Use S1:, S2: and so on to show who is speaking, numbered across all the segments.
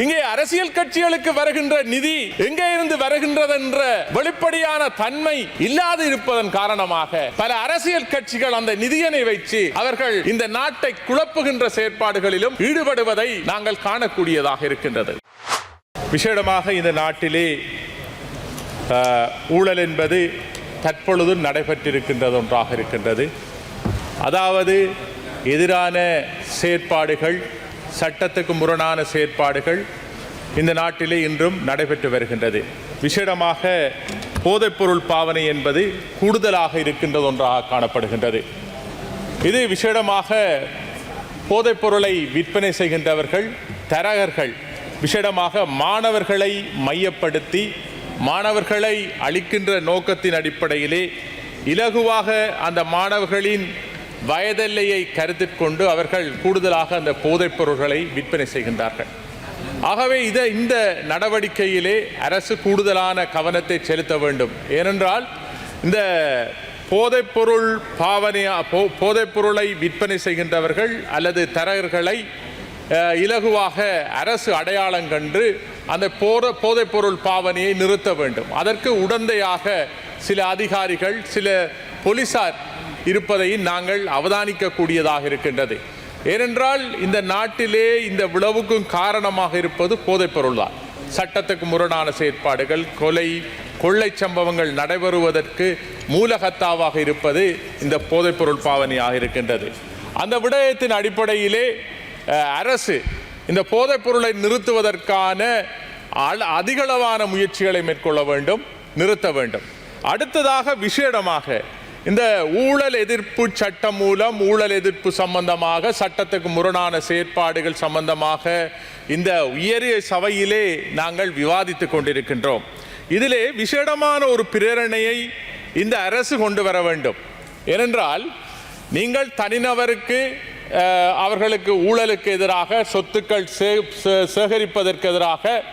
S1: இங்கே அரசியல் கட்சிகளுக்கு வருகின்ற நிதி எங்கே இருந்து வருகின்றது என்ற வெளிப்படையான தன்மை இல்லாது இருப்பதன் காரணமாக பல அரசியல் கட்சிகள் அந்த நிதியனை வைத்து அவர்கள் இந்த நாட்டை குழப்புகின்ற செயற்பாடுகளிலும் ஈடுபடுவதை நாங்கள் காணக்கூடியதாக இருக்கின்றது. விசேடமாக இந்த நாட்டிலே ஊழல் என்பது தற்பொழுது நடைபெற்றிருக்கின்றது ஒன்றாக இருக்கின்றது. அதாவது எதிரான செயற்பாடுகள் சட்டத்துக்கு முரணான செயற்பாடுகள் இந்த நாட்டிலே இன்றும் நடைபெற்று வருகின்றது. விசேடமாக போதைப்பொருள் பாவனை என்பது கூடுதலாக இருக்கின்றது ஒன்றாக காணப்படுகின்றது. இது விசேடமாக போதைப்பொருளை விற்பனை செய்கின்றவர்கள் தரகர்கள் விசேடமாக மாணவர்களை மையப்படுத்தி மாணவர்களை அளிக்கின்ற நோக்கத்தின் அடிப்படையிலே இலகுவாக அந்த மாணவர்களின் வயதெல்லையை கருத்தில் கொண்டு அவர்கள் கூடுதலாக அந்த போதைப் பொருள்களை விற்பனை செய்கின்றார்கள். ஆகவே இதை இந்த நடவடிக்கையிலே அரசு கூடுதலான கவனத்தை செலுத்த வேண்டும். ஏனென்றால் இந்த போதைப்பொருள் பாவனையா போ போதைப்பொருளை விற்பனை செய்கின்றவர்கள் அல்லது தரகர்களை இலகுவாக அரசு அடையாளம் கண்டு அந்த போத போதைப்பொருள் பாவனையை நிறுத்த வேண்டும். அதற்கு உடந்தையாக சில அதிகாரிகள் சில போலீசார் இருப்பதை நாங்கள் அவதானிக்கக்கூடியதாக இருக்கின்றது. ஏனென்றால் இந்த நாட்டிலே இந்த விளவுக்கும் காரணமாக இருப்பது போதைப்பொருள் தான். சட்டத்துக்கு முரணான செயற்பாடுகள் கொலை கொள்ளை சம்பவங்கள் நடைபெறுவதற்கு மூலகத்தாவாக இருப்பது இந்த போதைப்பொருள் பாவனையாக இருக்கின்றது. அந்த விடயத்தின் அடிப்படையிலே அரசு இந்த போதைப்பொருளை நிறுத்துவதற்கான அதிகளவான முயற்சிகளை மேற்கொள்ள வேண்டும் நிறுத்த வேண்டும். அடுத்ததாக விசேடமாக இந்த ஊழல் எதிர்ப்பு சட்டம் மூலம் ஊழல் எதிர்ப்பு சம்பந்தமாக சட்டத்துக்கு முரணான செயற்பாடுகள் சம்பந்தமாக இந்த உயரிய சபையிலே நாங்கள் விவாதித்து கொண்டிருக்கின்றோம். இதிலே விசேடமான ஒரு பிரேரணையை இந்த அரசு கொண்டு வர வேண்டும். ஏனென்றால் நீங்கள் தனிநபருக்கு அவர்களுக்கு ஊழலுக்கு எதிராக சொத்துக்கள் சே- சே- சேகரிப்பதற்கு எதிராக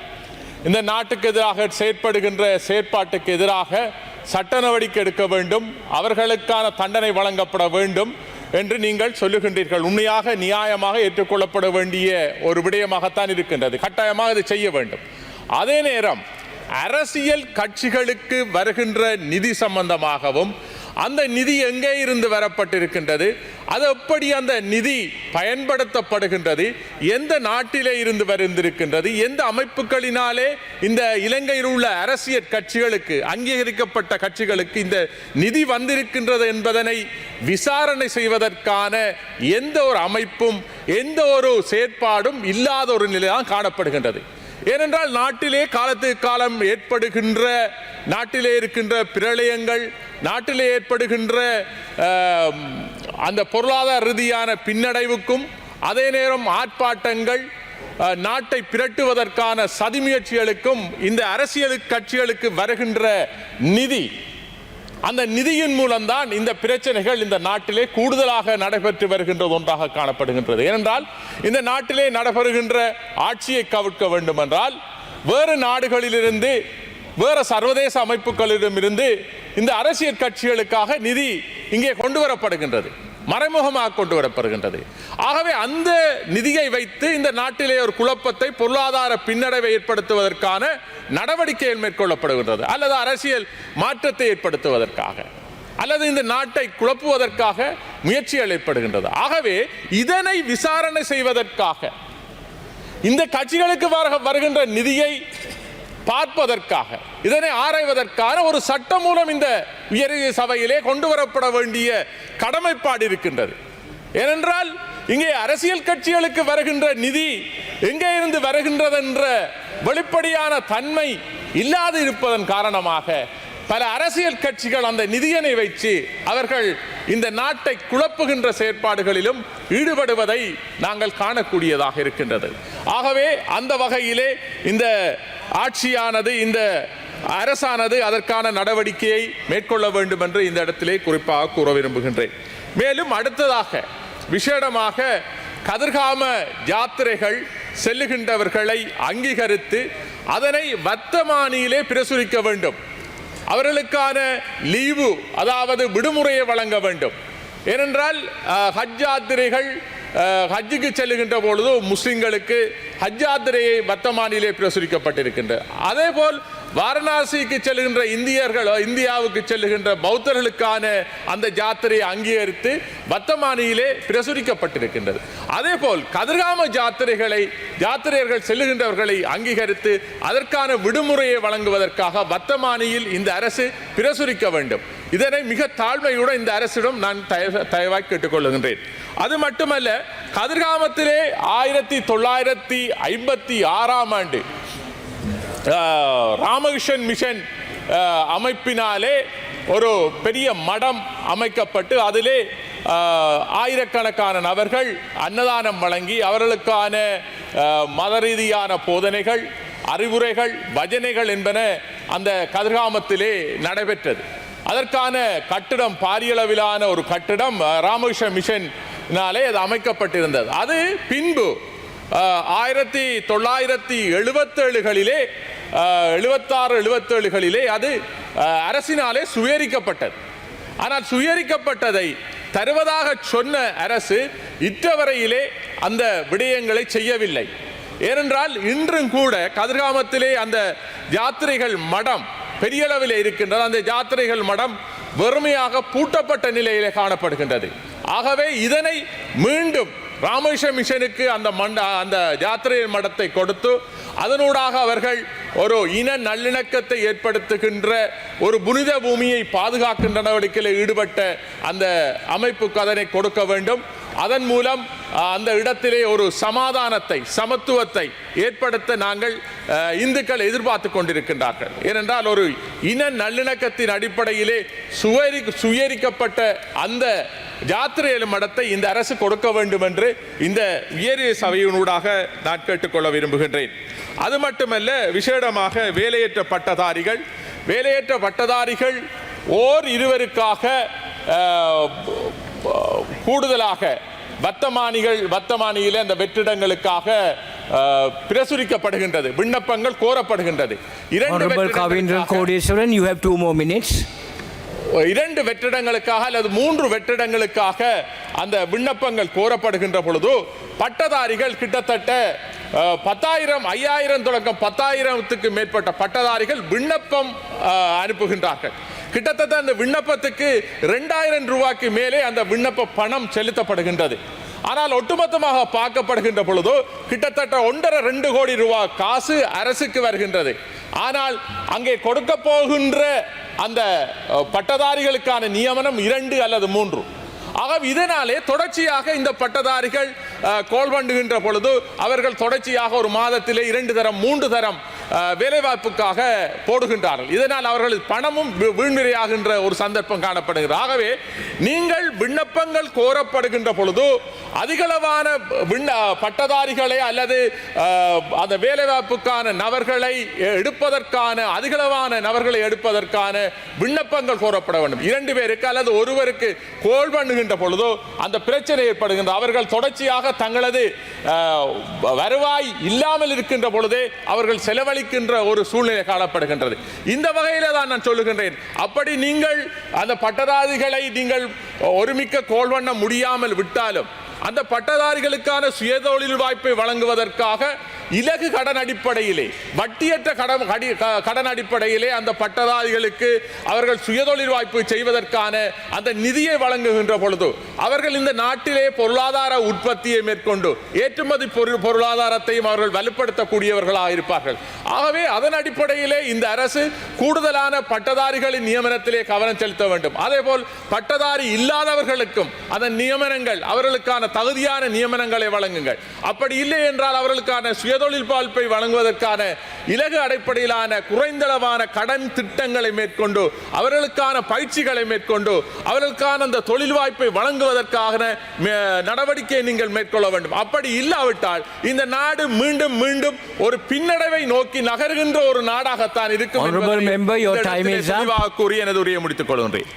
S1: இந்த நாட்டுக்கு எதிராக செயற்படுகின்ற செயற்பாட்டுக்கு எதிராக சட்ட நடவடிக்கை எடுக்க வேண்டும் அவர்களுக்கான தண்டனை வழங்கப்பட வேண்டும் என்று நீங்கள் சொல்லுகின்றீர்கள். உண்மையாக நியாயமாக ஏற்றுக்கொள்ளப்பட வேண்டிய ஒரு விடயமாகத்தான் இருக்கின்றது. கட்டாயமாக இதை செய்ய வேண்டும். அதே நேரம் அரசியல் கட்சிகளுக்கு வருகின்ற நிதி சம்பந்தமாகவும் அந்த நிதி எங்கே இருந்து வரப்பட்டிருக்கின்றது? அது எப்படி அந்த நிதி பயன்படுத்தப்படுகின்றது? எந்த நாட்டிலே இருந்து வருந்திருக்கின்றது எந்த அமைப்புகளினாலே இந்த இலங்கையில் உள்ள அரசியல் கட்சிகளுக்கு அங்கீகரிக்கப்பட்ட கட்சிகளுக்கு இந்த நிதி வந்திருக்கின்றது என்பதனை விசாரணை செய்வதற்கான எந்த ஒரு அமைப்பும் எந்த ஒரு செயற்பாடும் இல்லாத ஒரு நிலைதான் காணப்படுகின்றது. ஏனென்றால் நாட்டிலே காலத்துக்கு காலம் ஏற்படுகின்ற நாட்டிலே இருக்கின்ற பிரளயங்கள் நாட்டிலே ஏற்படுகின்ற அந்த பொருளாதார ரீதியான பின்னடைவுக்கும் அதே நேரம் ஆர்ப்பாட்டங்கள் நாட்டை பிரட்டுவதற்கான சதி முயற்சிகளுக்கும் இந்த அரசியல் கட்சிகளுக்கு வருகின்ற நிதி அந்த நிதியின் மூலம்தான் இந்த பிரச்சனைகள் இந்த நாட்டிலே கூடுதலாக நடைபெற்று வருகின்றது ஒன்றாக காணப்படுகின்றது. ஏனென்றால் இந்த நாட்டிலே நடைபெறுகின்ற ஆட்சியை கவிழ்க்க வேண்டும் என்றால் வேறு நாடுகளிலிருந்து வேறு சர்வதேச அமைப்புகளிடமிருந்து இந்த அரசியல் கட்சிகளுக்காக நிதி இங்கே கொண்டு வரப்படுகின்றது. மறைமுகமாக கொண்டு வரப்படுகின்றது. ஆகவே அந்த நிதியை வைத்து இந்த நாட்டிலே ஒரு குழப்பத்தை பொருளாதார பின்னடைவை ஏற்படுத்துவதற்கான நடவடிக்கைகள் மேற்கொள்ளப்படுகின்றது. அல்லது அரசியல் மாற்றத்தை ஏற்படுத்துவதற்காக. அல்லது இந்த நாட்டை குழப்புவதற்காக முயற்சிகள் ஏற்படுகின்றது. ஆகவே இதனை விசாரணை செய்வதற்காக இந்த கட்சிகளுக்கு வருகின்ற நிதியை பார்ப்பதற்காக இதனை ஆராய்வதற்கான ஒரு சட்டம் மூலம் இந்த உயர் சபையிலே கொண்டு வரப்பட வேண்டிய கடமைப்பாடு இருக்கின்றது. ஏனென்றால் இங்கே அரசியல் கட்சிகளுக்கு வருகின்ற நிதி எங்கே இருந்து வருகின்றது என்ற வெளிப்படையான தன்மை இல்லாது இருப்பதன் காரணமாக பல அரசியல் கட்சிகள் அந்த நிதியனை வைத்து அவர்கள் இந்த நாட்டை குழப்புகின்ற செயற்பாடுகளிலும் ஈடுபடுவதை நாங்கள் காணக்கூடியதாக இருக்கின்றது. ஆகவே அந்த வகையிலே இந்த ஆட்சியானது இந்த அரசானது அதற்கான நடவடிக்கையை மேற்கொள்ள வேண்டும் என்று இந்த இடத்திலே குறிப்பாக கூற விரும்புகின்றேன். மேலும் அடுத்ததாக விசேடமாக கதிர்காம யாத்திரைகள் செல்லுகின்றவர்களை அங்கீகரித்து அதனை வர்த்தமானியிலே பிரசுரிக்க வேண்டும். அவர்களுக்கான லீவு அதாவது விடுமுறையை வழங்க வேண்டும். ஏனென்றால் ஹஜ் யாத்திரைகள் ஹஜ்ஜுக்கு செல்லுகின்ற பொழுது முஸ்லிம்களுக்கு ஹஜ் யாத்திரையை வர்த்தமானிலே பிரசுரிக்கப்பட்டிருக்கின்றது அதேபோல் வாரணாசிக்கு செல்லுகின்ற இந்தியர்களோ இந்தியாவுக்கு செல்லுகின்ற பௌத்தர்களுக்கான அந்த ஜாத்திரையை அங்கீகரித்து வர்த்தமானியிலே பிரசுரிக்கப்பட்டிருக்கின்றது. அதே போல் கதிர்காம ஜாத்திரைகளை ஜாத்திரையர்கள் செல்லுகின்றவர்களை அங்கீகரித்து அதற்கான விடுமுறையை வழங்குவதற்காக வர்த்தமானியில் இந்த அரசு பிரசுரிக்க வேண்டும். இதனை மிக தாழ்மையுடன் இந்த அரசிடம் நான் தயவாய் கேட்டுக்கொள்கின்றேன் அது மட்டுமல்ல கதிர்காமத்திலே ஆயிரத்தி தொள்ளாயிரத்தி ஐம்பத்தி ஆறாம் ஆண்டு ராமகிருஷ்ணன் மிஷன் அமைப்பினாலே ஒரு பெரிய மடம் அமைக்கப்பட்டு அதிலே ஆயிரக்கணக்கான நபர்கள் அன்னதானம் வழங்கி அவர்களுக்கான மத ரீதியான போதனைகள் அறிவுரைகள் பஜனைகள் என்பன அந்த கதிர்காமத்திலே நடைபெற்றது. அதற்கான கட்டிடம் பாரியளவிலான ஒரு கட்டிடம் ராமகிருஷ்ண மிஷன் நாளே அது அமைக்கப்பட்டிருந்தது. அது பின்பு ஆயிரத்தி தொள்ளாயிரத்தி எழுபத்தேழுகளிலே எழுபத்தாறு எழுபத்தேழுகளிலே அது அரசினாலே சுயரிக்கப்பட்டது. ஆனால் சுயரிக்கப்பட்டதை தருவதாக சொன்ன அரசு இற்றவரையிலே அந்த விடயங்களை செய்யவில்லை. ஏனென்றால் இன்றும் கூட கதிர்காமத்திலே அந்த யாத்திரைகள் மடம் பெரியளவில் இருக்கின்றது அந்த யாத்திரைகள் மடம் வெறுமையாக பூட்டப்பட்ட நிலையிலே காணப்படுகின்றது. ஆகவே இதனை மீண்டும் ராமகிருஷ்ண மிஷனுக்கு அந்த மண்ட அந்த யாத்திரை மடத்தை கொடுத்து அதனூடாக அவர்கள் ஒரு இன நல்லிணக்கத்தை ஏற்படுத்துகின்ற ஒரு புனித பூமியை பாதுகாக்கின்ற நடவடிக்கையில் ஈடுபட்ட அந்த அமைப்புக்கு அதனை கொடுக்க வேண்டும். அதன் மூலம் அந்த இடத்திலே ஒரு சமாதானத்தை சமத்துவத்தை ஏற்படுத்த நாங்கள் இந்துக்கள் எதிர்பார்த்து கொண்டிருக்கின்றார்கள். ஏனென்றால் ஒரு இன நல்லிணக்கத்தின் அடிப்படையிலே சுயரி சுயரிக்கப்பட்ட அந்த ஜாத்திரையல் மடத்தை இந்த அரசு கொடுக்க வேண்டும் என்று இந்த உயரிய சபையினூடாக நான் கேட்டுக்கொள்ள விரும்புகின்றேன் அது மட்டுமல்ல விசேடமாக வேலையற்ற பட்டதாரிகள் வேலையற்ற பட்டதாரிகள் ஓர் இருவருக்காக கூடுதலாக வர்த்தமானிகள் வர்த்தமானியிலே அந்த வெற்றிடங்களுக்காக பிரசுரிக்கப்படுகின்றது விண்ணப்பங்கள் கோரப்படுகின்றது இரண்டு
S2: Kodeswaran, you have two more minutes.
S1: இரண்டு வெற்றிடங்களுக்காக அல்லது மூன்று வெற்றிடங்களுக்காக அந்த விண்ணப்பங்கள் கோரப்படுகின்ற பொழுது பட்டதாரிகள் கிட்டத்தட்ட பத்தாயிரம் ஐயாயிரம் தொடக்கம் பத்தாயிரத்துக்கு மேற்பட்ட பட்டதாரிகள் விண்ணப்பம் அனுப்புகின்றார்கள். கிட்டத்தட்ட அந்த விண்ணப்பத்துக்கு ரெண்டாயிரம் ரூபாய்க்கு மேலே அந்த விண்ணப்ப பணம் செலுத்தப்படுகின்றது. ஆனால் ஒட்டுமொத்தமாக பார்க்கப்படுகின்ற பொழுது கிட்டத்தட்ட ஒன்றரை ரெண்டு கோடி ரூபாய் காசு அரசுக்கு வருகின்றது. ஆனால் அங்கே கொடுக்க போகின்ற அந்த பட்டதாரிகளுக்கான நியமனம் இரண்டு அல்லது மூன்று. ஆக இதனாலே தொடர்ச்சியாக இந்த பட்டதாரிகள் அஹ், கோல் பண்ணுகின்ற பொழுது அவர்கள் தொடர்ச்சியாக ஒரு மாதத்திலே இரண்டு தரம் மூன்று தரம் வேலைவாய்ப்புக்காக போடுகின்றார்கள். இதனால் அவர்கள் பணமும் வீ- வீண்விரையாகின்ற ஒரு சந்தர்ப்பம் காணப்படுகிறது. ஆகவே நீங்கள் விண்ணப்பங்கள் கோரப்படுகின்ற பொழுது அதிகளவான விண்ண பட்டதாரிகளை அல்லது அந்த வேலைவாய்ப்புக்கான நபர்களை எடுப்பதற்கான அதிகளவான நபர்களை எடுப்பதற்கான விண்ணப்பங்கள் கோரப்பட வேண்டும். இரண்டு பேருக்கு அல்லது ஒருவருக்கு கோல் பண்ணுகின்ற பொழுதோ அந்த பிரச்சனை ஏற்படுகின்ற அவர்கள் தொடர்ச்சியாக தங்களது வருவாய் இல்லாமல் இருக்கின்ற பொழுதே அவர்கள் செலவழி செலவழிக்கின்ற ஒரு சூழ்நிலை காணப்படுகின்றது. இந்த வகையில் தான் நான் சொல்லுகின்றேன். அப்படி நீங்கள் அந்த பட்டதாரிகளை நீங்கள் ஒருமிக்க கோல் முடியாமல் விட்டாலும் அந்த பட்டதாரிகளுக்கான சுயதொழில் வாய்ப்பை வழங்குவதற்காக இலகு கடன் அடிப்படையிலே வட்டியற்ற கடன் கடன் அடிப்படையிலே அந்த பட்டதாரிகளுக்கு அவர்கள் சுயதொழில் வாய்ப்பு செய்வதற்கான அந்த நிதியை வழங்குகின்ற பொழுது அவர்கள் இந்த நாட்டிலே பொருளாதார உற்பத்தியை மேற்கொண்டு ஏற்றுமதி பொருள் பொருளாதாரத்தையும் அவர்கள் வலுப்படுத்தக்கூடியவர்களாக இருப்பார்கள். ஆகவே அதன் அடிப்படையிலே இந்த அரசு கூடுதலான பட்டதாரிகளின் நியமனத்திலே கவனம் செலுத்த வேண்டும். அதே போல் பட்டதாரி இல்லாதவர்களுக்கும் அதன் நியமனங்கள் அவர்களுக்கான தகுதியான நியமனங்களை வழங்குங்கள். அப்படி இல்லை என்றால் அவர்களுக்கான சுய சுயதொழில் வாய்ப்பை வழங்குவதற்கான இலகு அடிப்படையிலான குறைந்தளவான கடன் திட்டங்களை மேற்கொண்டு அவர்களுக்கான பயிற்சிகளை மேற்கொண்டு அவர்களுக்கான அந்த தொழில் வாய்ப்பை வழங்குவதற்கான நடவடிக்கையை நீங்கள் மேற்கொள்ள வேண்டும் அப்படி இல்லாவிட்டால் இந்த நாடு மீண்டும் மீண்டும் ஒரு பின்னடைவை நோக்கி நகர்கின்ற ஒரு நாடாகத்தான் இருக்கும்
S2: Honorable
S1: என்பதை
S2: member, your
S1: இந்த
S2: time
S1: இடத்திலே
S2: is up.
S1: தெளிவாக கூறி எனது உரையை முடித்துக் கொள்கின்றேன்